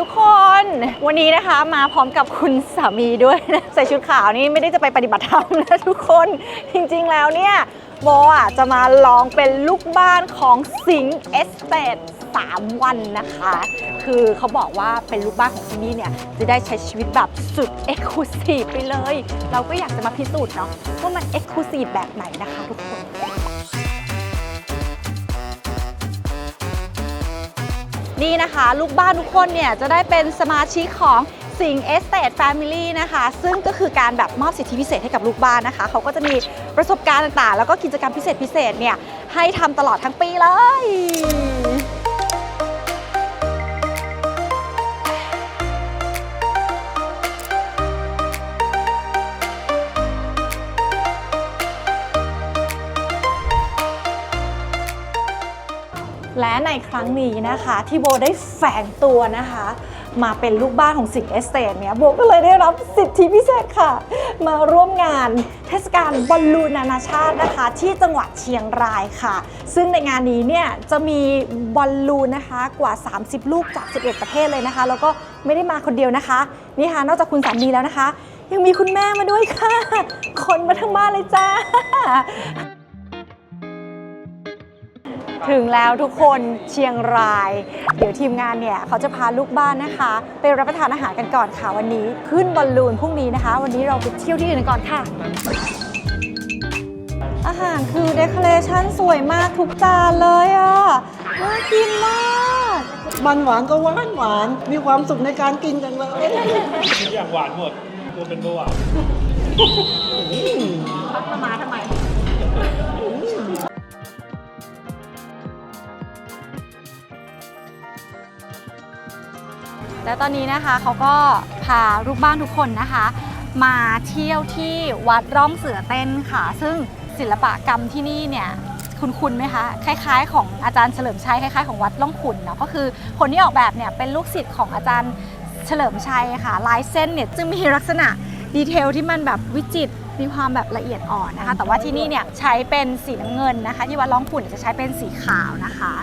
ทุกคน วันนี้นะคะมาพร้อมกับคุณสามีด้วยนะใส่ชุดขาวนี่ไม่ได้จะไปปฏิบัติธรรมนะทุกคนจริงๆแล้วเนี่ยโบอะจะมาลองเป็นลูกบ้านของสิงเอสเตท3วันนะคะ คือเขาบอกว่าเป็นลูกบ้านของที่นี่เนี่ย จะได้ใช้ชีวิตแบบสุดเอ็กซ์คลูซีฟไปเลย เราก็อยากจะมาพิสูจน์เนาะว่ามันเอ็กซ์คลูซีฟแบบไหนนะคะทุกคน นี่นะคะ ลูกบ้านทุกคนเนี่ยจะได้เป็นสมาชิกของสิงเอสเตดแฟมิลี่นะคะ ซึ่งก็คือการแบบมอบสิทธิพิเศษให้กับลูกบ้านนะคะ เขาก็จะมีประสบการณ์ต่างๆ แล้วก็กิจกรรมพิเศษพิเศษเนี่ยให้ทำตลอดทั้งปีเลย และในครั้งนี้นะคะที่โบได้แฝงตัวนะคะ มาเป็นลูกบ้านของสิงเอสเตทเนี่ยโบก็เลยได้รับสิทธิพิเศษค่ะ มาร่วมงานเทศกาลบอลลูนนานาชาตินะคะ ที่จังหวัดเชียงรายค่ะ ซึ่งในงานนี้เนี่ยจะมีบอลลูนนะคะกว่า 30 ลูกจาก 11 ประเทศเลยนะคะ แล้วก็ไม่ได้มาคนเดียวนะคะนี่ค่ะนอกจากคุณสามีแล้วนะคะ ยังมีคุณแม่มาด้วยค่ะ คนมาทั้งบ้านเลยจ้า ถึงแล้วทุกคนเชียงราย เดี๋ยวทีมงานเนี่ยเขาจะพาลูกบ้านนะคะ ไปรับประทานอาหารกันก่อนค่ะวันนี้ ขึ้นบอลลูนพรุ่งนี้นะคะ วันนี้เราไปเที่ยวที่อื่นกันก่อนค่ะ อาหารคือเดคอเรชันสวยมากทุกจานเลยอะน่ากินมาก มันหวานก็หวานหวาน มีความสุขในการกินจังเลยทุกอย่างหวานหมดกลัวเป็นเบาหวาน มาทำไม และตอนนี้นะคะเขาก็พาลูกบ้านทุกคนนะคะ มาเที่ยวที่วัดร่องเสือเต้นค่ะ ซึ่งศิลปกรรมที่นี่เนี่ยคุณคุณไหมคะ คล้าย ๆ ของอาจารย์เฉลิมชัยคล้ายๆของวัดล่องขุนเนาะก็คือคนที่ออกแบบเนี่ยเป็นลูกศิษย์ของอาจารย์เฉลิมชัยค่ะลายเส้นเนี่ยจึงมีลักษณะดีเทลที่มันแบบวิจิตรมีความแบบละเอียดอ่อนนะคะ แต่ว่าที่นี่เนี่ยใช้เป็นสีน้ำเงินนะคะ ที่วัดล่องขุนจะใช้เป็นสีขาวนะคะ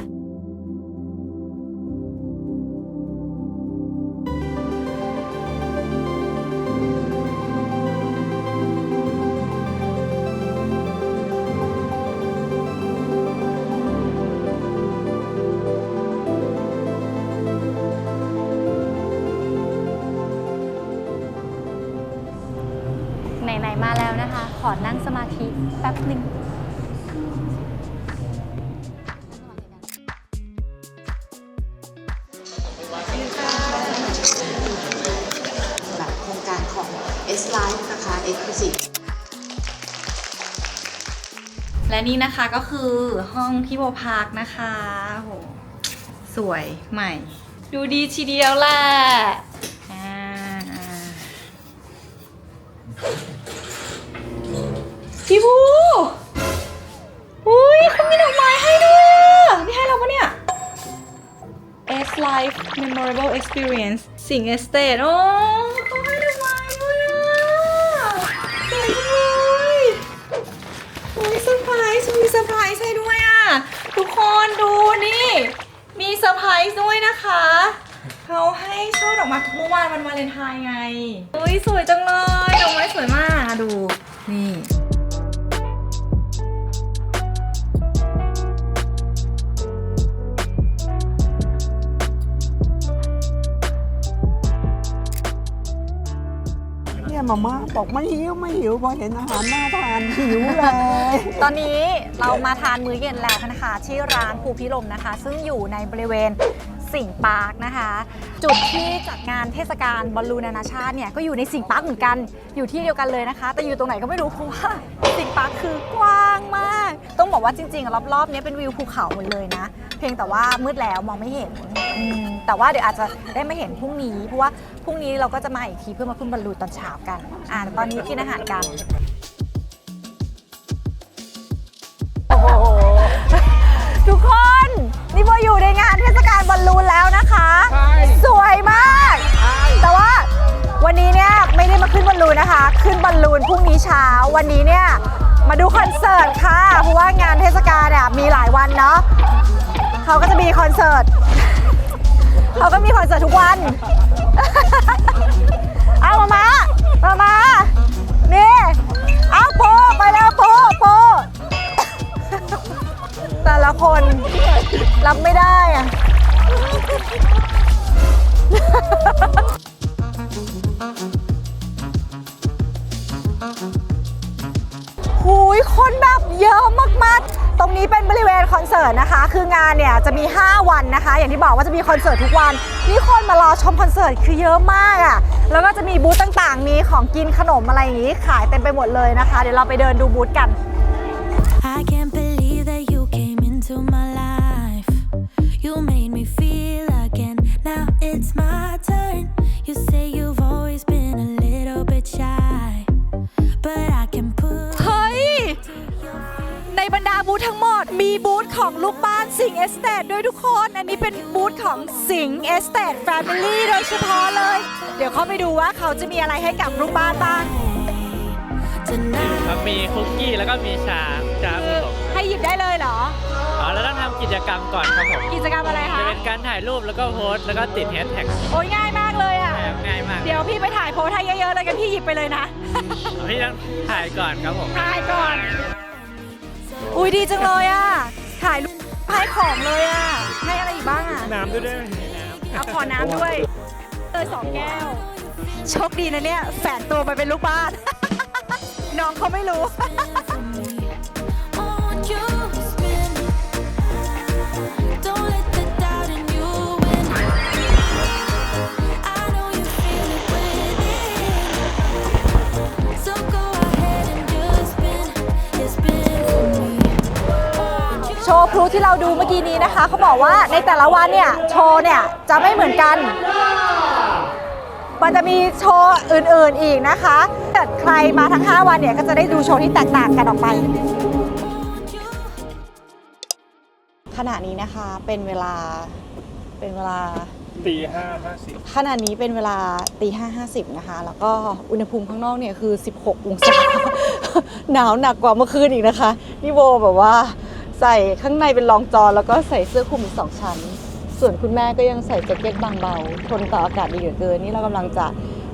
ขอนั่งสมาธิแป๊บหนึ่งสำหรับโครงการของ S Life นะคะ Exclusive และนี่นะคะก็คือห้องพี่โบพาร์คนะคะโหสวยใหม่ ดูดีทีเดียวแหละ Life Memorable Experience สิง Estate โอ้เขาให้ดอกไม้ด้วยอะสวยจังเลยโอ้ยเซอร์ไพรส์มีเซอร์ไพรส์ให้ด้วยอะ ทุกคนดูนี่ มีเซอร์ไพรส์ด้วยนะคะเขาให้ช่อดอกไม้เมื่อวานวันวาเลนไทน์ไงโอ้ยสวยจังเลย ดอกไม้สวยมากดู มาม่าบอกไม่หิวไม่หิวพอเห็นอาหารน่าทานหิวเลย ตอนนี้เรามาทานมื้อเย็นแล้วนะคะ ที่ร้านภูพิลมนะคะ ซึ่งอยู่ในบริเวณ สิงห์ปาร์คนะคะ จุดที่จัดงานเทศกาลบอลลูนนานาชาติเนี่ยก็อยู่ในสิงห์ปาร์คเหมือนกันอยู่ที่เดียวกันเลยนะคะ แต่อยู่ตรงไหนก็ไม่รู้เพราะว่าสิงห์ปาร์คคือกว้างมาก ต้องบอกว่าจริงๆรอบๆนี้เป็นวิวภูเขาหมดเลยนะ เพียงแต่ว่ามืดแล้วมองไม่เห็นแต่ว่าเดี๋ยวอาจจะได้มาเห็นพรุ่งนี้ เพราะว่าพรุ่งนี้เราก็จะมาอีกทีเพื่อมาขึ้นบอลลูนตอนเช้ากันอ่าตอนนี้กินอาหารกันโอ้โหทุกคน นี่โบอยู่ในงานเทศกาลบอลลูนแล้วนะคะ ใช่ สวยมาก แต่ว่าวันนี้เนี่ยไม่ได้มาขึ้นบอลลูนนะคะ ขึ้นบอลลูนพรุ่งนี้เช้า วันนี้เนี่ยมาดูคอนเสิร์ตค่ะ เพราะว่างานเทศกาลเนี่ยมีหลายวันเนาะเขาก็จะมีคอนเสิร์ตเราก็มีคอนเสิร์ตทุกวัน เอามามามามานี่เอาโปไปแล้วโปโปแต่ละคน รับไม่ได้อะหูยคนแบบเยอะมากๆ ตรงนี้เป็นบริเวณคอนเสิร์ตนะคะ คืองานเนี่ยจะมี 5 วันนะคะ อย่างที่บอกว่าจะมีคอนเสิร์ตทุกวัน นี่คนมารอชมคอนเสิร์ตคือเยอะมากอะ่ะ แล้วก็จะมีบูธต่างๆ มีของกินขนมอะไรอย่างนี้ขายเต็มไปหมดเลยนะคะ เดี๋ยวเราไปเดินดูบูธกัน I can't believe that you came into my มดมีบูธของลูกบ้านสิงเอสเตทด้วยทุกคน อันนี้เป็นบูธของสิงเอสเตทแฟมิลี่โดยเฉพาะเลย เดี๋ยวเข้าไปดูว่าเขาจะมีอะไรให้กับลูกบ้านบ้าง Tonight. ครับมีคุกกี้แล้วก็มีชาชาผสมให้หยิบได้เลยเหรอ อ๋อแล้วต้องทำกิจกรรมก่อนครับผมกิจกรรมอะไรจะคะเป็นการถ่ายรูปแล้วก็โพสต์แล้วก็ติดแฮชแท็กโอ้ยง่ายมากเลยอะ ง่ายมากเดี๋ยวพี่ไปถ่ายโพสให้เยอะๆเลยกันพี่หยิบไปเลยนะ พี่ต้องถ่ายก่อนครับผม ถ่ายก่อน อุ้ยดีจังเลยอะ ถ่ายรูปให้ของเลยอะ ให้อะไรอีกบ้างอะ น้ำด้วยได้ไหมเอาขอน้ำด้วยเออสองแก้ว โชคดีนะเนี่ย แฝงตัวไปเป็นลูกบ้าน น้องเขาไม่รู้ ว์พลุที่เราดูเมื่อกี้นี้นะคะเขาบอกว่าในแต่ละวันเนี่ยโชว์เนี่ยจะไม่เหมือนกัน มันจะมีโชว์อื่นๆอีกนะคะถ้าเกิดใครมาทั้ง 5 วันเนี่ยก็จะได้ดูโชว์ที่แตกต่างกันออกไป ขณะนี้นะคะเป็นเวลาเป็นเวลาตีห้าห้าสิบขณะนี้เป็นเวลาตีห้าห้าสิบนะคะ แล้วก็อุณหภูมิข้างนอกเนี่ยคือ 16 องศา หนาวหนักกว่าเมื่อคืนอีกนะคะ นี่โบแบบว่า ใส่ข้างในเป็นรองจอแล้วก็ใส่เสื้อคลุมสองชั้น ส่วนคุณแม่ก็ยังใส่แจ็คเก็ตบางเบา ทนต่ออากาศดีเหลือเกิน นี่เรากำลังจะ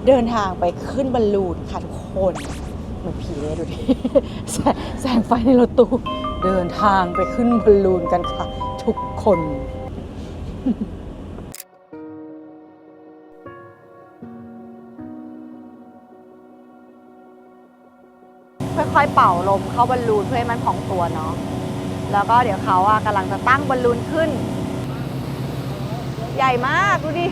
เดินทางไปขึ้นบอลลูนค่ะทุกคนเหมือนผีเลยดูดิแสงแสงไฟในรถตู้เดินทางไปขึ้นบอลลูนกันค่ะ ทุกคนค่อยๆเป่าลมเข้าบอลลูนเพื่อให้มันพองตัวเนาะ แล้วก็เดี๋ยวเขาอะกำลังจะตั้งบอลลูนขึ้น ใหญ่มากดูดิ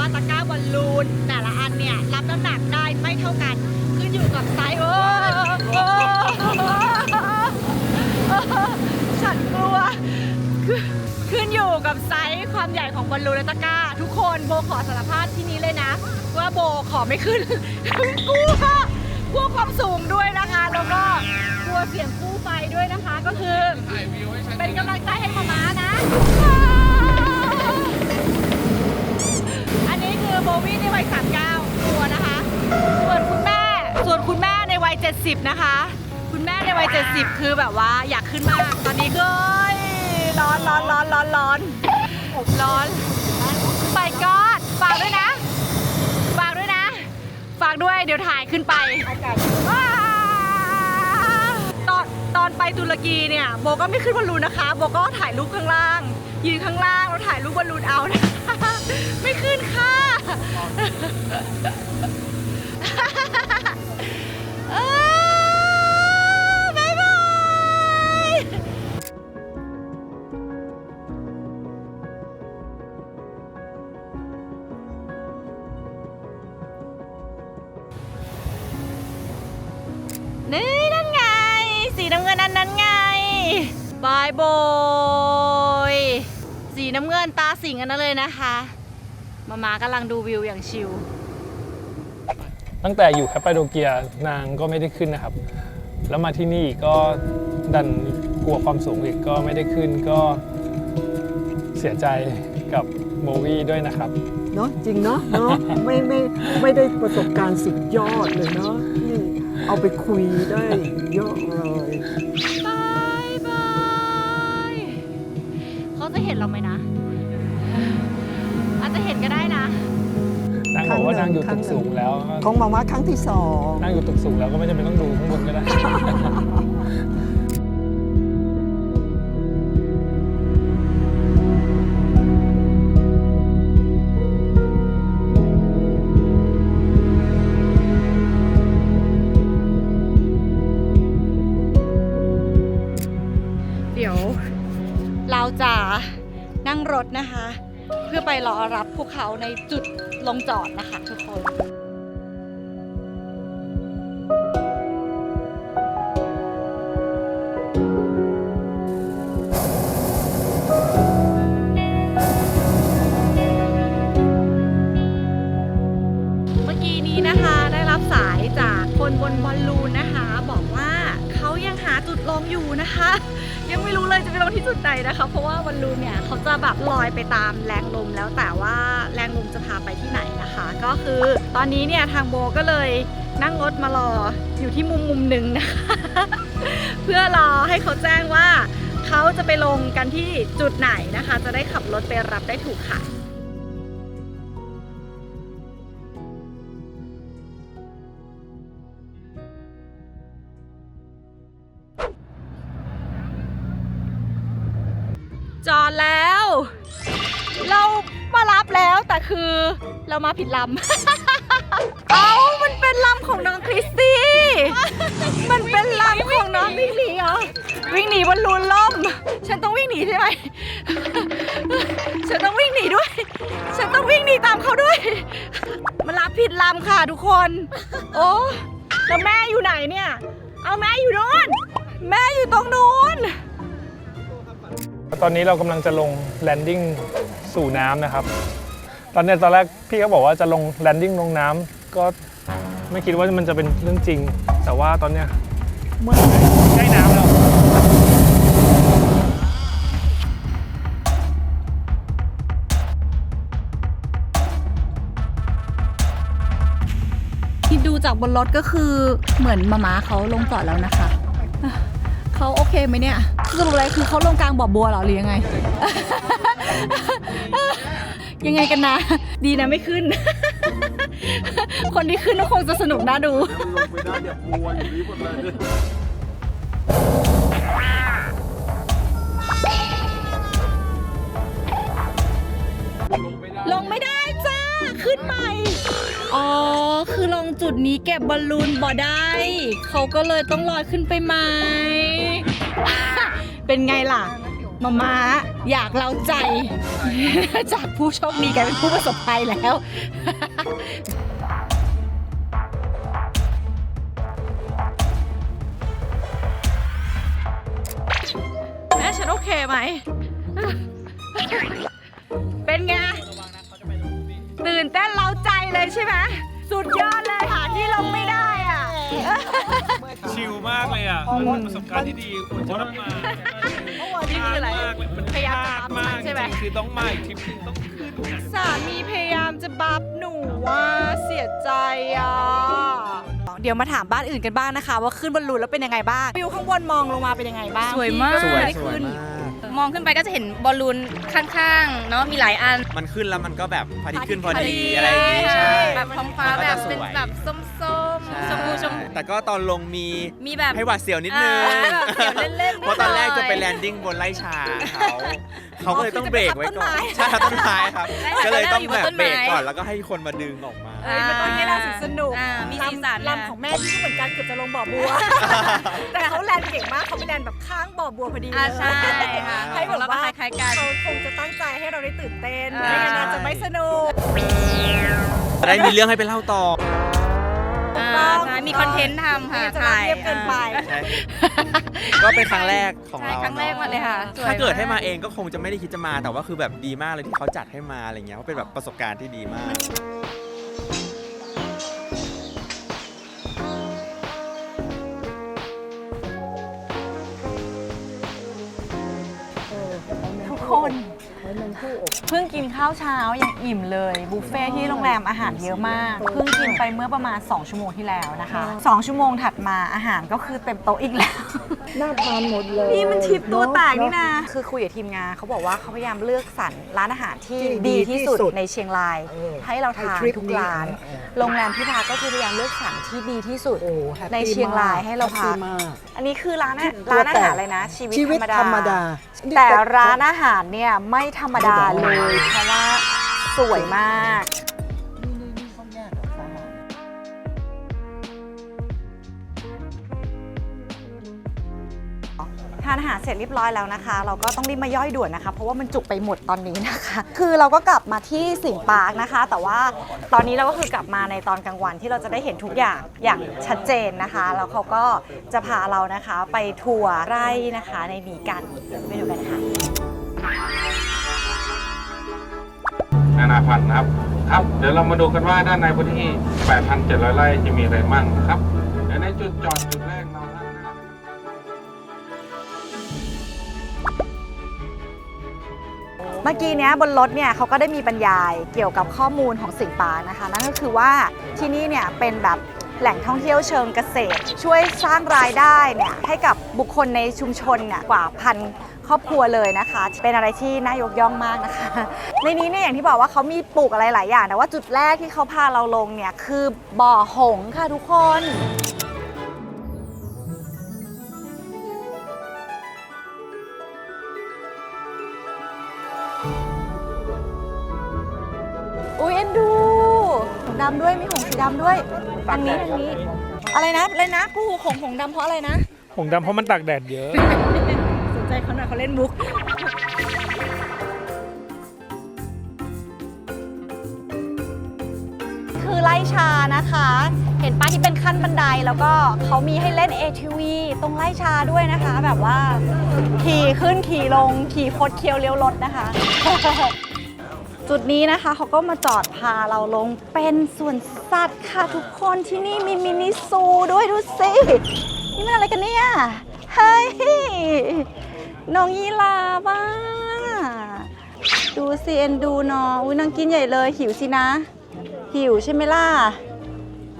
ว่าตะกร้าบอลลูนแต่ละอันเนี่ยรับน้ำหนักได้ไม่เท่ากัน ขึ้นอยู่กับไซส์โอ้โอ้ฉันกลัว ขึ้นอยู่กับไซส์ความใหญ่ของบอลลูนและตะกร้า ทุกคนโบขอสารภาพที่นี้เลยนะ ว่าโบขอไม่ขึ้นกลัวกลัวความสูงด้วยนะคะ แล้วก็กลัวเสียงกู้ไฟด้วยนะคะก็คือ เป็นกำลังใจให้มาม้านะ โบวี่ในวัย 39 ตัวนะคะ ส่วนคุณแม่ ส่วนคุณแม่ในวัย 70 นะคะ คุณแม่ในวัย 70 คือแบบว่าอยากขึ้นมาก ตอนนี้ก็ร้อนร้อนร้อนร้อนร้อนร้อนไปกอดฝากด้วยนะ ฝากด้วยนะ ฝากด้วยเดี๋ยวถ่ายขึ้นไป ตอนตอนไปตุรกีเนี่ยโบก็ไม่ขึ้นบอลลูนนะคะ โบก็ถ่ายรูปข้างล่างยืนข้างล่างแล้วถ่ายรูปบอลลูนเอานะ ไม่ขึ้นค่ะ บ๊ายบาย นี่นั่นไง สีน้ำเงินอันนั้นไงบายบอยสีน้ำเงินตาสิงอันนั้นเลยนะคะ มามากำลังดูวิวอย่างชิลตั้งแต่อยู่แคปปาโดเกียนางก็ไม่ได้ขึ้นนะครับ แล้วมาที่นี่ก็ดันกลัวความสูงอีกก็ไม่ได้ขึ้นก็เสียใจกับโบวี่ด้วยนะครับ เนาะจริงเนาะเนาะไม่ไม่ไม่ได้ประสบการณ์สุดยอดเลยเนาะนี่เอาไปคุยได้เยอะเลย งบอกว่านางอยู่ตึกสูงแล้วของมาม่าครั้งที่สองนั่งอยู่ตึกสูงแล้วก็ไม่จำเป็นต้องดูข้างบนก็ได้ เดี๋ยวเราจะนั่งรถนะคะ เพื่อไปรอรับพวกเขาในจุด ลงจอดนะคะทุกคนเมื่อกี้นี้นะคะได้รับสายจากคนบนบอลลูนนะคะ บอกว่าเขายังหาจุดลงอยู่นะคะ ยังไม่รู้เลยจะไปลงที่จุดไหนนะคะ เพราะว่าวันลูนเนี่ยเขาจะแบบลอยไปตามแรงลมแล้วแต่ว่าแรงลมจะพาไปที่ไหนนะคะ ก็คือตอนนี้เนี่ยทางโบก็เลยนั่งรถมารออยู่ที่มุมมุมหนึ่งนะคะ เพื่อรอให้เขาแจ้งว่าเขาจะไปลงกันที่จุดไหนนะคะ จะได้ขับรถไปรับได้ถูกค่ะ เรามาผิดลำ เอามันเป็นลำของน้องคริสตี้ มันเป็นลำของน้องวิ่งหนีเหรอ วิ่งหนีบนลูนล่ม ฉันต้องวิ่งหนีใช่ไหม ฉันต้องวิ่งหนีด้วย ฉันต้องวิ่งหนีตามเขาด้วยมารับผิดลำค่ะทุกคน โอ้แล้วแม่อยู่ไหนเนี่ย เอาแม่อยู่นู้น แม่อยู่ตรงนู้น ตอนนี้เรากำลังจะลงแลนดิ้งสู่น้ำนะครับ ตอนเนี้ยตอนแรกพี่เขาบอกว่าจะลงแลนดิ้งลงน้ำก็ไม่คิดว่ามันจะเป็นเรื่องจริง แต่ว่าตอนเนี้ยใกล้น้ำแล้ว ที่ดูจากบนรถก็คือเหมือนมาม้าเขาลงจอดแล้วนะคะเขาโอเคไหมเนี่ยสรุปอะไรคือเขาลงกลางบ่อบัวเหรอหรือยังไง ยังไงกันนะ ดีนะไม่ขึ้น คนที่ขึ้นก็คงจะสนุกน่าดูลงไม่ได้จ้า ขึ้นใหม่ อ๋อ คือลงจุดนี้เก็บบอลลูนบ่ได้ เขาก็เลยต้องลอยขึ้นไปใหม่เป็นไงล่ะมาม้า อยากเราใจ จากผู้โชคดีกลายเป็นผู้ประสบภัยแล้ว แม่ฉันโอเคไหม เป็นไง ตื่นเต้นเล้าใจเลยใช่ไหม สุดยอดเลยหาที่ลงไม่ได้ ชิลมากเลยอะมันเป็นประสบการณ์ที่ดีควรจะต้องมานี่คืออะไรมากเลยมันพยายามจะพลดบัฟมากใช่ไหม จริงๆคือต้องมาอีกทริปหนึงต้องขึ้นสามีพยายามจะบัฟหนูว่าเสียใจอะ เดี๋ยวมาถามบ้านอื่นกันบ้างนะคะ ว่าขึ้นบอลลูนแล้วเป็นยังไงบ้างวิวข้างบนมองลงมาเป็นยังไงบ้างสวยมากพี่ไม่ได้ขึ้นมองขึ้นไปก็จะเห็นบอลลูนข้างๆ เนาะมีหลายอันมันขึ้นแล้วมันก็แบบพระอาทิตย์ขึ้นพอพอดีดีอะไรอย่างงี้ใช่ แบบท้องฟ้ามันก็แบจะบเป็นสวยแบบส้มใช่ๆชมพูชมพู แต่ก็ตอนลงมีมีแบบให้หวาดเสียวนิดนึงอ่าแบบเสียวเล่นๆเพราะตอนแรกจะไปหน่อยแลนดิ้งบนไร่ชาเขาเขาก็เลยต้องเบรกไว้ก่อนอ๋อคือใช่ครับต้นไม้ครับ ก็เลยต้องแบบอยู่บนต้นไม้เบรกก่อนแล้วก็ให้คนมาดึงออกมา เอ้ยมันต้องมีแรงสนุกอ่ามีสีสันลำของแม่ที่ก็เหมือนกันเกือบจะลงบ่อบัว แต่เขาแลนเก่งมากเขาไปแลนแบบข้างบ่อบัวพอดีเลยอ่าใช่ค่ะให้แบบเราก็ว่าคล้ายๆกัน เขาคงจะตั้งใจให้เราได้ตื่นเต้นอ่า ไม่งั้นอาจจะไม่สนุก จะได้มีเรื่องให้ไปเล่าต่อ อ่าต้องใช่มีคอนเทนต์ทำค่ะจะถ่ายเรียบเกินไป ใช่ก็เป็นครั้งแรกของใช่เราครั้งแรกมาเลยค่ะสวยถ้าเกิดให้มาเองก็คงจะไม่ได้คิดจะมา แต่ว่าคือแบบดีมากเลยที่เขาจัดให้มาอะไรเงี้ยเพราะเป็นแบบประสบการณ์ที่ดีมาก ผู้อบเพิ่งกินข้าวเช้าอย่างอิ่มเลยบุฟเฟ่ที่โรงแรมอาหารเยอะมากเพิ่งกินไปเมื่อประมาณ 2 ชั่วโมงที่แล้วนะคะ2ชั่วโมงถัดมาอาหารก็คือเต็มโต๊ะอีกแล้ว น่าทานหมดเลยนี่มันทิปตัวแตกนี่เอนะคือคุยกับทีมงานเขาบอกว่าเขาพยายามเลือกสรรร้านอาหารที่ที่ดีที่สุดดีที่สุดในเชียงรายเออให้เราทานให้ทริปทุกนี้ร้านเออเออโรงแรมที่พักก็คือพยายามเลือกสรรที่ดีที่สุดโอ้แฮปปี้ในเชียงรายมกให้เราพักแฮปปี้มากอันนี้คือร้านอาตัวร้านอาแตกหารเลยนะ ชีวิตชีวิตธรรมดาธรรมดา แต่ร้านอาหารเนี่ยไม่ธรรมดาเลยเพราะว่าสวยมาก ทานอาหารเสร็จเรียบร้อยแล้วนะคะ เราก็ต้องรีบมาย่อยด่วนนะคะ เพราะว่ามันจุกไปหมดตอนนี้นะคะ คือเราก็กลับมาที่สิงห์ปาร์คนะคะ แต่ว่าตอนนี้เราก็คือกลับมาในตอนกลางวันที่เราจะได้เห็นทุกอย่างอย่างชัดเจนนะคะแล้วเขาก็จะพาเรานะคะไปทัวร์ไร่นะคะในนี้กันไปดูกันค่ะ นานาพันธุ์นะครับ ครับ เดี๋ยวเรามาดูกันว่าด้านในพื้นที่ 8,700 ไร่จะมีอะไรมั่งนะครับเดี๋ยวในจุดจอดจุดแรกเราท่านนะครับเมื่อกี้เนี้ยบนรถเนี่ยเขาก็ได้มีบรรยายเกี่ยวกับข้อมูลของสิงปานะคะ นั่นก็คือว่าที่นี่เนี่ยเป็นแบบแหล่งท่องเที่ยวเชิงเกษตร ช่วยสร้างรายได้เนี่ยให้กับบุคคลในชุมชนเนี่ยกว่าพัน ครอบครัวเลยนะคะ เป็นอะไรที่น่ายกย่องมากนะคะ ในนี้เนี่ยอย่างที่บอกว่าเขามีปลูกอะไรหลายอย่างแต่ว่าจุดแรกที่เขาพาเราลงเนี่ยคือบ่อหงส์ค่ะทุกคนอุ้ยเอ็นดูหงส์ดำด้วยมีหงส์สีดำด้วยอันนี้อันนี้ อะไรนะอะไรนะผู้หงส์หงส์ดำเพราะอะไรนะ หงดำเพราะมันตากแดดเยอะสน ใจเขาหน่อยเขาเล่นมุกคือไล่ชานะคะ เห็นป้าที่เป็นขั้นบันไดแล้วก็เขามีให้เล่น ATV ตรงไล่ชาด้วยนะคะ แบบว่า ขี่ขึ้นขี่ลง ขี่คดเคี้ยวเลี้ยวรถนะคะ จุดนี้นะคะเขาก็มาจอดพาเราลงเป็นสวนสัตว์ค่ะทุกคนที่นี่มีมินิซูด้วยดูสิ นี่มันอะไรกันเนี่ย เฮ้ย น้องยีราบ้าดูสิเอ็นดูน้องอุ้ยนางกินใหญ่เลย หิวสินะ หิวใช่ไหมล่ะ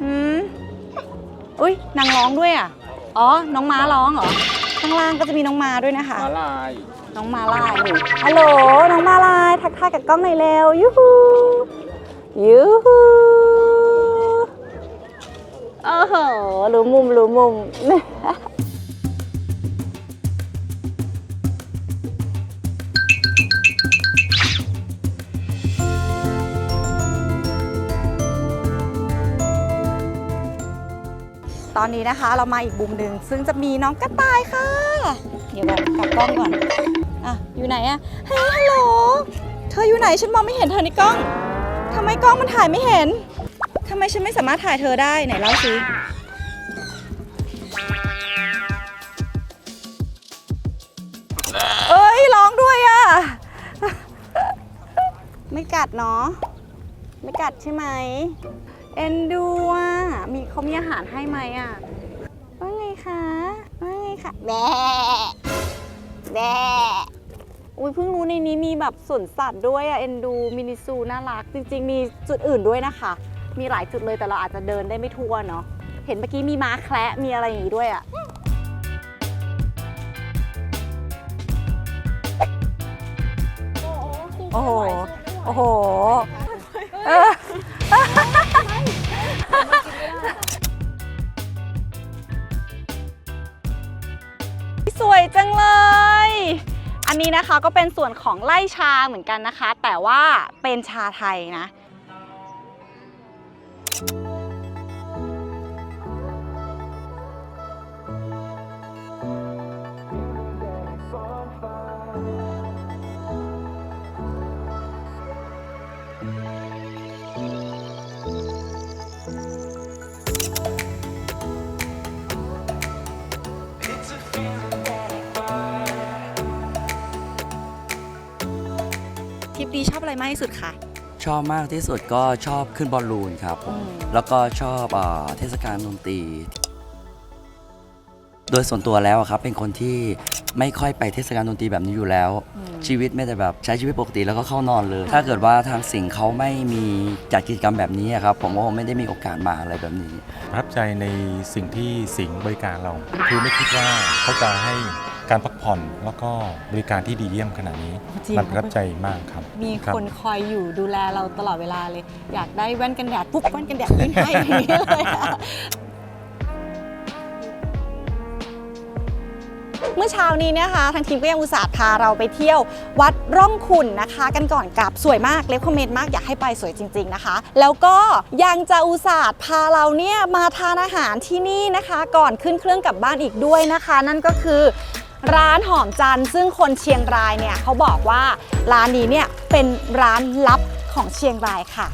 หืมอุ้ยนางร้องด้วยอะ อ๋อ น้องม้าร้องเหรอ ข้างล่างก็จะมีน้องม้าด้วยนะคะ มาลายน้องมาลายนี่ฮัลโหล น้องมาลาย ทักทายกับกล้องหน่อยเร็ว ยูฮูยูฮูโอ้โหรู้มุมรู้มุม อนนี้นะคะ เรามาอีกบุมหนึ่งซึ่งจะมีน้องกระต่ายค่ะ เดี๋ยวแบบกลับกล้องก่อน อะ อยู่ไหนอะเฮ้ยฮัลโหล เธออยู่ไหน ฉันมองไม่เห็นเธอในกล้อง ทำไมกล้องมันถ่ายไม่เห็น ทำไมฉันไม่สามารถถ่ายเธอได้ ไหนเล่าสิเอ้ยร้องด้วยอะไม่กัดเนาะ ไม่กัดใช่ไหม เอ็นดูอะมีเขามีอาหารให้ไหมอะว่าไงคะว่าไงคะแบะแบะอุ้ยเพิ่งรู้ในนี้มีแบบสวนสัตว์ด้วยอะเอ็นดูมินิซูน่ารัก จริง ๆ มีจุดอื่นด้วยนะคะ มีหลายจุดเลยแต่เราอาจจะเดินได้ไม่ทั่วเนาะเห็นเมื่อกี้มีม้าแคระมีอะไรอย่างงี้ด้วยอะโอ้โหโอ้โหเออ อันนี้นะคะก็เป็นส่วนของไล่ชาเหมือนกันนะคะ แต่ว่าเป็นชาไทยนะ ทริปนี้ชอบอะไรมากที่สุดคะชอบมากที่สุดก็ชอบขึ้นบอลลูนครับผมอืมแล้วก็ชอบเอ่อเทศกาลดนตรี โดยส่วนตัวแล้วอะครับเป็นคนที่ไม่ค่อยไปเทศกาลดนตรีแบบนี้อยู่แล้ว ชีวิตไม่แต่แบบใช้ชีวิตปกติแล้วก็เข้านอนเลย ถ้าเกิดว่าทางสิงห์เขาไม่มีจัดกิจกรรมแบบนี้อะครับ ผมก็คงไม่ได้มีโอกาสมาอะไรแบบนี้ ประทับใจในสิ่งที่สิงห์บริการเรา คือไม่คิดว่าเขาจะให้ การพักผ่อนแล้วก็บริการที่ดีเยี่ยมขนาดนี้จริง มันประทับใจมากครับมีรับ คนคอยอยู่ดูแลเราตลอดเวลาเลย อยากได้แว่นกันแดดปุ๊บแว่นกันแดดยื่นให้อย่างนี้เลยอะเมื่อเช้านี้นะคะทางทีมก็ยังอุตส่าห์พาเราไปเที่ยว วัดร่องขุนนะคะ กันก่อนกลับสวยมากเลฟคอมเมนต์มากอยากให้ไปสวยจริง ๆนะคะ แล้วก็ยังจะอุตส่าห์พาเราเนี่ยมาทานอาหารที่นี่นะคะ ก่อนขึ้นเครื่องกลับบ้านอีกด้วยนะคะ นั่นก็คือ ร้านหอมจันทร์ซึ่งคนเชียงรายเนี่ยเขาบอกว่าร้านนี้เนี่ยเป็นร้านลับของเชียงรายค่ะ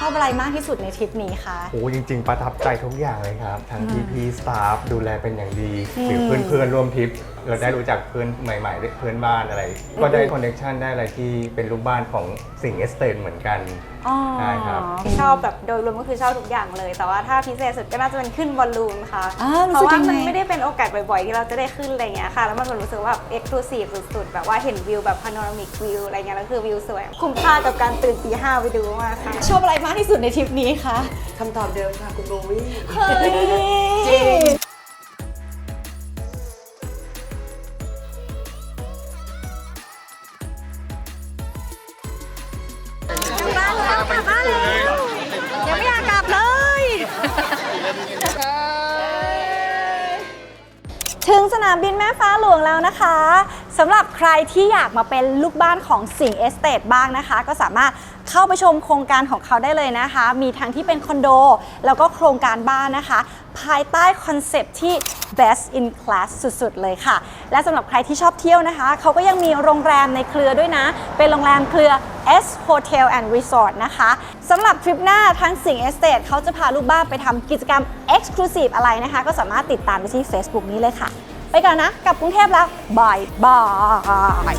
ชอบอะไรมากที่สุดในทริปนี้คะ โอ้จริง ๆ ประทับใจทุกอย่างเลยครับ ทั้งพี่พี่สตาฟดูแลเป็นอย่างดี หรือเพื่อนๆร่วมทริป เราได้รู้จักเพื่อนใหม่ๆเพื่อนบ้านอะไร ก็ได้คอนเนคชันได้อะไรที่เป็นลูกบ้านของสิ่งเอสเตนเหมือนกัน อ๋อใช่ครับ ชอบแบบโดยรวมก็คือชอบทุกอย่างเลย แต่ว่าถ้าพิเศษสุดก็น่าจะเป็นขึ้นบอลลูนค่ะอ่ารู้เพสึกราะว่ายังไง มันไม่ได้เป็นโอกาสบ่อยๆ ที่เราจะได้ขึ้นอะไรเงี้ยค่ะ แล้วมันรู้สึกว่าเอ็กซ์คลูซีฟสุดๆ แบบว่าเห็นวิวแบบพาโนรามิกวิวอะไรเงี้ยแล้วคือวิวสวย คุ้มค่ากับการตื่นตีห้าไปดูมากค่ะชอบอะไรมากที่สุดในทริปนี้คะคำตอบเดิมค่ะ คุณโบวี่ เฮ้ย สนามบินแม่ฟ้าหลวงแล้วนะคะสำหรับใครที่อยากมาเป็นลูกบ้านของสิงห์เอสเตทบ้างนะคะ ก็สามารถเข้าไปชมโครงการของเขาได้เลยนะคะ มีทั้งที่เป็นคอนโด แล้วก็โครงการบ้านนะคะ ภายใต้คอนเซปที่ best in class สุดๆ เลยค่ะ และสำหรับใครที่ชอบเที่ยวนะคะ เขาก็ยังมีโรงแรมในเครือด้วยนะ เป็นโรงแรมเครือ S Hotel and Resort นะคะสำหรับทริปหน้าทั้งสิงห์เอสเตทเขาจะพาลูกบ้านไปทำกิจกรรม Exclusive อะไรนะคะ ก็สามารถติดตามได้ที่ Facebook นี้เลยค่ะ ไปก่อนนะ กลับกรุงเทพแล้วบายบาย